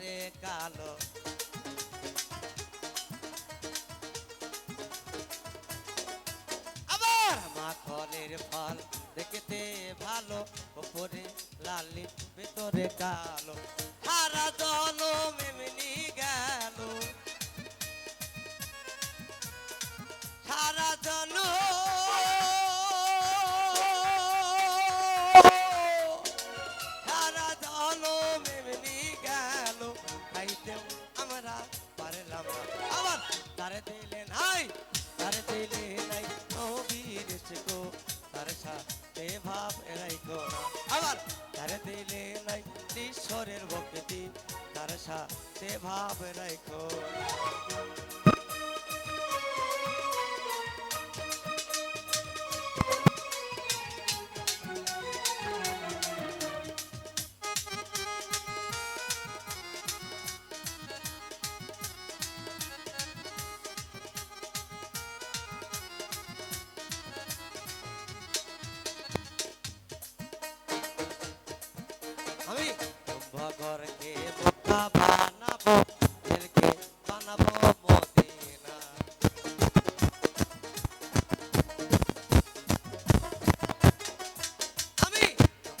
রে কালো। আবার মাখনের ফল দেখতে ভালো উপরে লালি, ভেতরে কালো। সারা জনম এমনি গেল। সারা জন সারা জনম খাইতে আমরা পারলাম না আবার তারে দিলে নাই, তারে দিলে নাই, নবীর শিখো তার সাথে ভাব এরাই না। আবার তারে দিলে নাই ঈশ্বরের ভক্তি। তার সাথে ভাব রাখো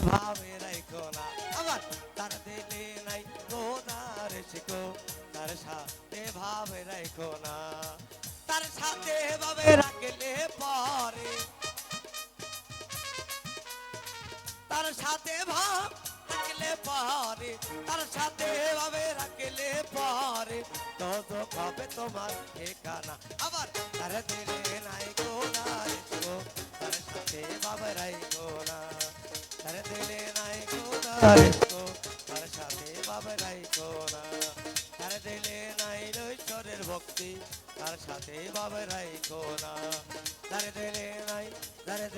সাথে ভাবে রাখো না আবার তার দিলে নাই গোদার শেখো তার সাথে ভাবে রাখো না তার সাথে ভাবে রাখলে পরে। তার সাথে ভাব রাখলে পরে। তার সাথে ভাবে রাখলে পরে। তো তো কবে তোমার ঠিকানা। আবার তার দিলে নাই গো না রে তার সাথে ভাবে রাই গো না তার রাই নাই ভক্তি তার রাই না তার নাই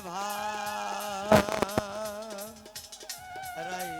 ভাই রাইখো